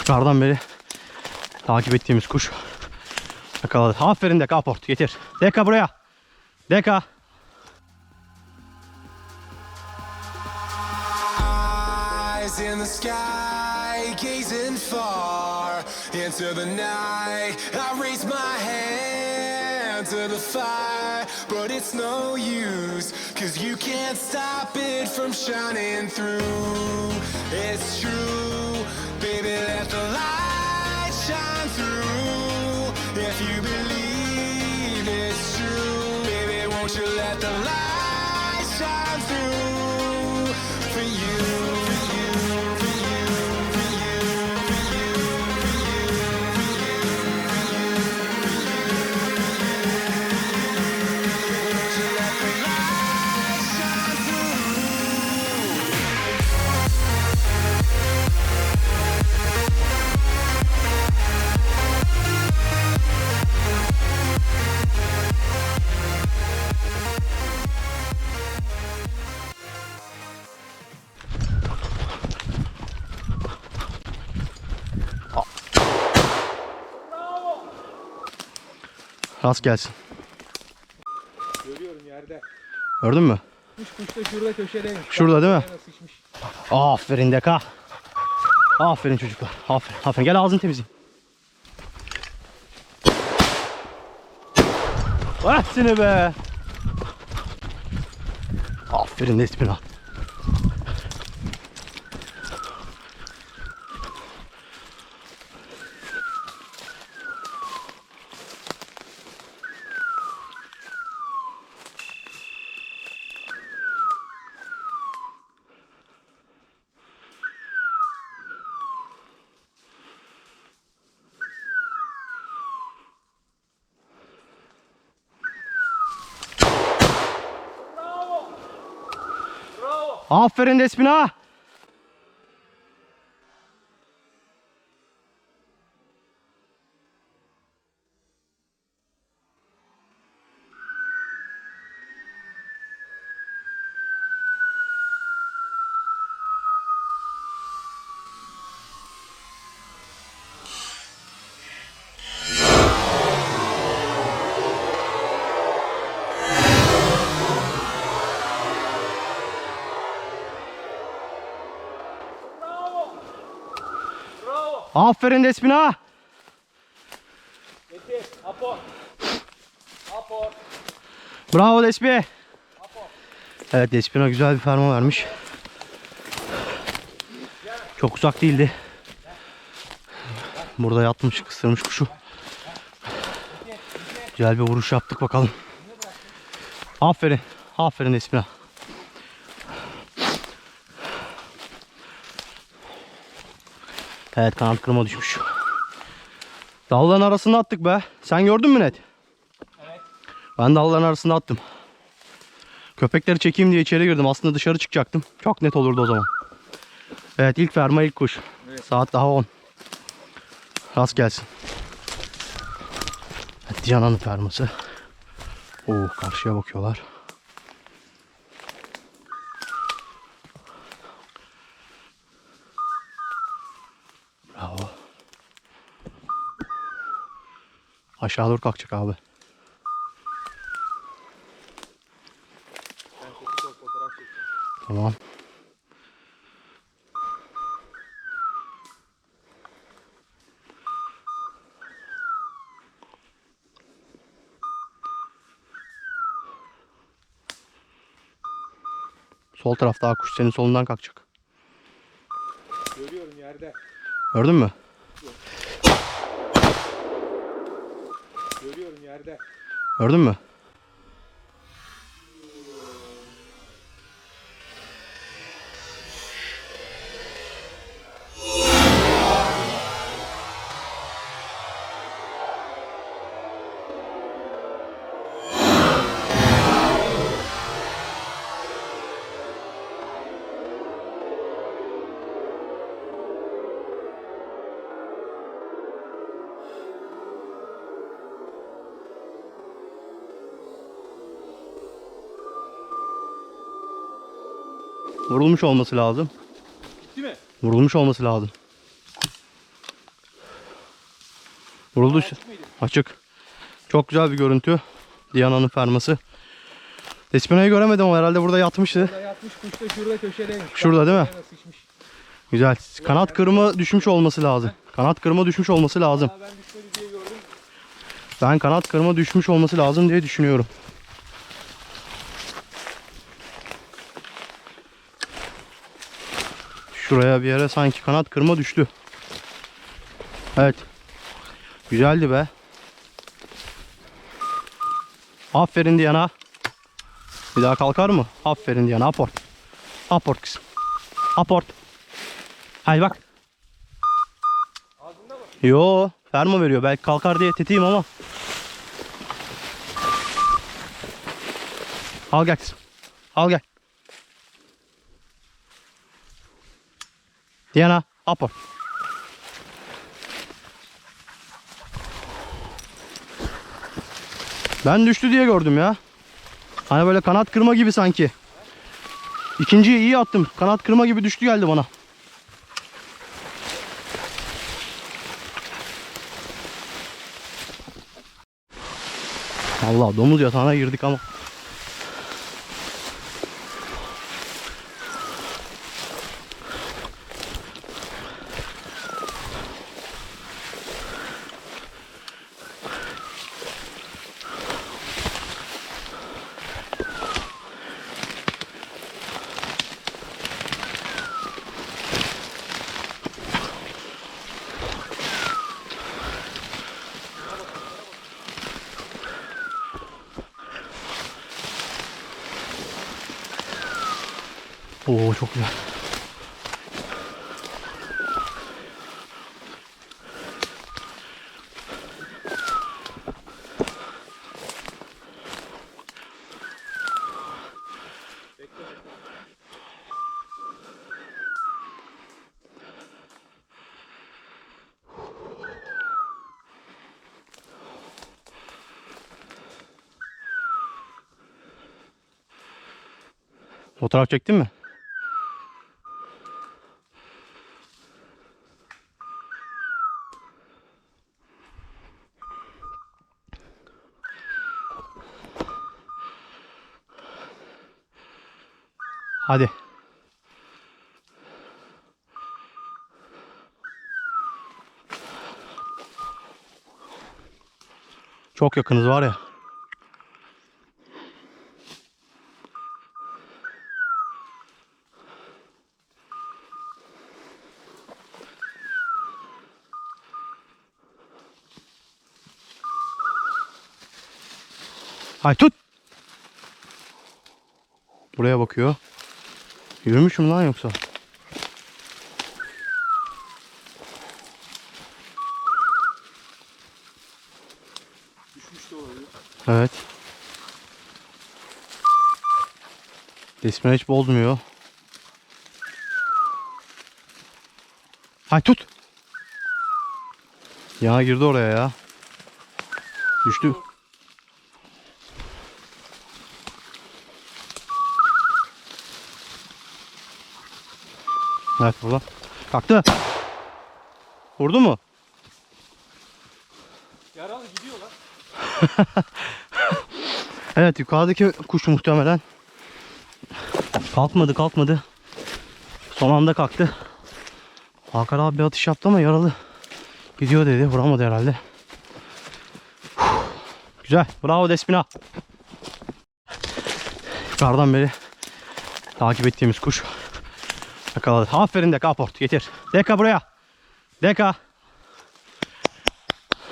Yukarıdan beri takip ettiğimiz kuş yakaladı. Aferin Deka aport getir. Deka buraya. Deka. İn the sky, gazing far into the night. I raise my hand to the fire, but it's no use, cause you can't stop it from shining through. It's true, Rast gelsin. Görüyorum yerde. Gördün mü? Kuş kuş da şurada köşedeymiş. Şurada değil mi? Sıçmış. Aferin Deka. Aferin çocuklar. Aferin. Aferin. Gel ağzını temizleyin. Hepsini be. Aferin Despina. Aferin Despina. Aferin Despina. Getir. Apo. Apo. Bravo Despi. Evet Despina güzel bir ferma vermiş. Çok uzak değildi. Burada yatmış, kısırmış kuşu. Güzel bir vuruş yaptık bakalım. Aferin. Aferin Despina. Evet kanat kırma düşmüş. Dalların arasında attık be. Sen gördün mü net? Evet. Ben dalların arasında attım. Köpekleri çekeyim diye içeri girdim. Aslında dışarı çıkacaktım. Çok net olurdu o zaman. Evet ilk ferma ilk kuş. Saat daha 10. Rast gelsin. Evet, Canan'ın ferması. Oo karşıya bakıyorlar. Aşağı doğru kalkacak abi. Tamam. Sol tarafta kuş senin solundan kalkacak. Görüyorum yerde. Gördün mü? Görüyorum yerde. Gördün mü? Vurulmuş olması lazım. Bitti mi? Vurulmuş olması lazım. Vuruldu. Açık mıydı? Açık. Çok güzel bir görüntü. Diana'nın ferması. Despina'yı göremedim ama herhalde burada yatmıştı. Burada yatmış kuş da şurada köşedeymiş. Şurada değil mi? Güzel. Kanat kırma düşmüş olması lazım. Kanat kırma düşmüş olması lazım. Ben kanat kırma düşmüş olması lazım diye düşünüyorum. Şuraya bir yere sanki kanat kırma düştü. Evet. Güzeldi be. Aferin Diana. Bir daha kalkar mı? Aferin Diana. Aport. Aport kızım. Aport. Hay bak. Ağzında mı? Yo. Fermo veriyor. Belki kalkar diye tetiğim ama. Al gel kızım. Al gel. Diana. Aport. Ben düştü diye gördüm ya. Hani böyle kanat kırma gibi sanki. İkinciyi iyi attım. Kanat kırma gibi düştü geldi bana. Allah domuz yatağına girdik ama. Oo çok güzel. Fotoğraf çektin mi? Hadi. Çok yakınız var ya. Hay tut. Buraya bakıyor. Yürümüş mü lan yoksa? Düşmüş de olabilir. Evet. Resmen hiç bozmuyor. Hay tut. Yana girdi oraya ya. Düştü. Evet burada. Kalktı. Vurdu mu? Yaralı gidiyor lan. Evet yukarıdaki kuş muhtemelen kalkmadı kalkmadı. Son anda kalktı. Hakan abi bir atış yaptı ama yaralı. Gidiyor dedi vuramadı herhalde. Güzel bravo Despina. Yukarıdan beri takip ettiğimiz kuş yakaladı. Aferin Deka aport getir. Deka buraya. Deka.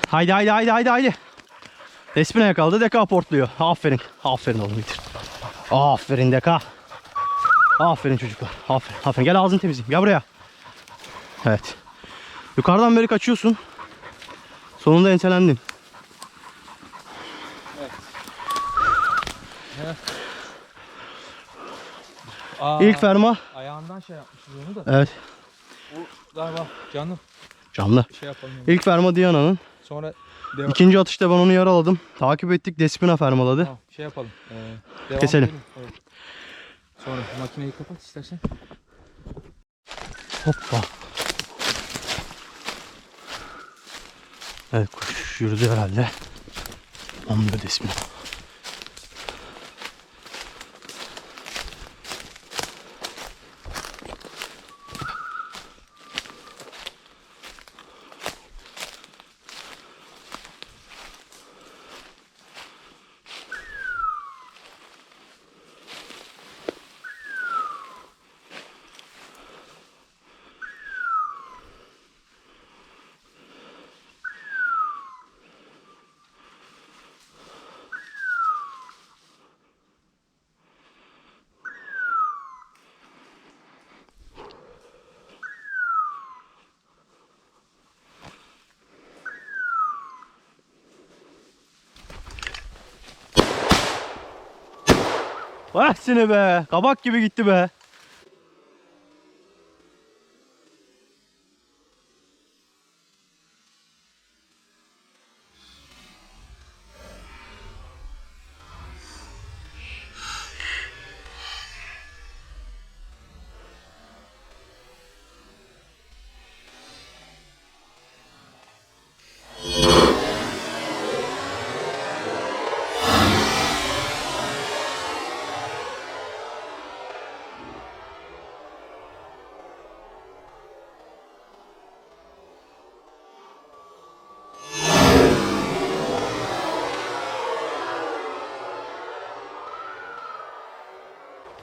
Haydi haydi haydi haydi haydi. Despina yakaladı. Deka portluyor. Aferin. Aferin oğlum bitir. Aferin Deka. Aferin çocuklar. Aferin. Aferin. Gel ağzını temizleyeyim. Gel buraya. Evet. Yukarıdan beri kaçıyorsun. Sonunda enselendin. Aa, İlk ferma. Ayağından şey yapmışız onu da. Evet. Bu galiba Canlı. bir şey yapalım. İlk ferma Diana'nın. Sonra devam, İkinci atışta ben onu yaraladım. Takip ettik. Despina fermaladı. Tamam, şey yapalım. Ee, devam Keselim. edelim. Evet. Sonra makineyi kapat istersen. Hoppa. Evet kuş yürüdü herhalde. Anlıyor ismi. Vah seni be. Kabak gibi gitti be.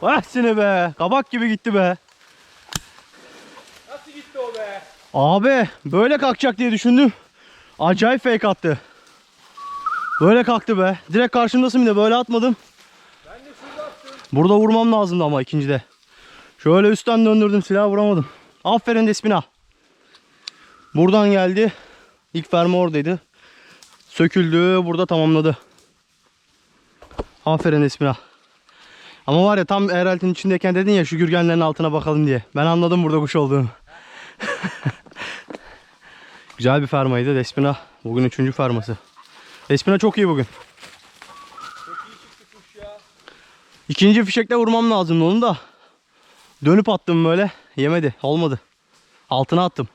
Vah seni be. Kabak gibi gitti be. Nasıl gitti o be? Abi böyle kalkacak diye düşündüm. Acayip fake attı. Böyle kalktı be. Direkt karşımdasın bir de böyle atmadım. Ben de şurada attım. Burada vurmam lazımdı ama ikincide. Şöyle üstten döndürdüm silahı vuramadım. Aferin Despina. Buradan geldi. İlk ferma oradaydı. Söküldü. Burada tamamladı. Aferin Despina. Ama var ya tam Eralt'in içindeyken dedin ya şu gürgenlerin altına bakalım diye. Ben anladım burada kuş olduğunu. Güzel bir fermaydı Despina. Bugün üçüncü ferması. Despina çok iyi bugün. İkinci fişekle vurmam lazımdı onu da. Dönüp attım böyle. Yemedi. Olmadı. Altına attım.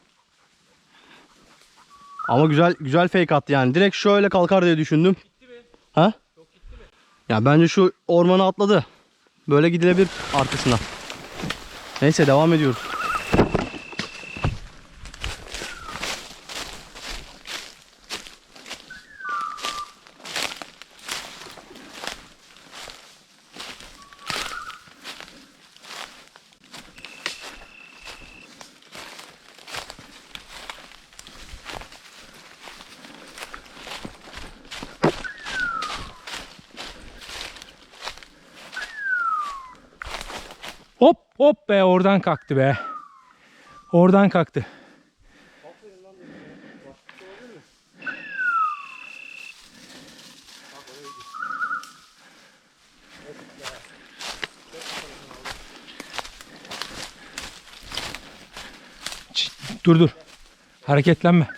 Ama güzel güzel fake attı yani. Direkt şöyle kalkar diye düşündüm. Ha? Ya bence şu ormana atladı. Böyle gidilebilir arkasına. Neyse devam ediyoruz. Hop be oradan kalktı be. Oradan kalktı. Dur dur. Hareketlenme.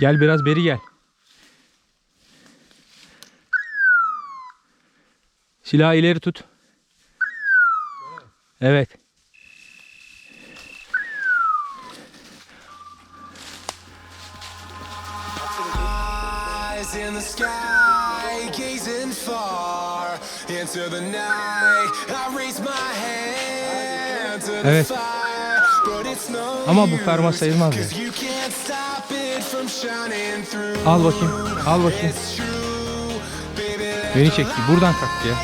Gel biraz beri gel. Silahı ileri tut. Evet. İn the sky, gazing far into the night. I raise my hand to the fire, but it's no Ama bu ferma sayılmaz ya. use, 'cause you can't stop it from shining through. Al bakayım. Al bakayım. Beni çekti. Buradan kalktı ya.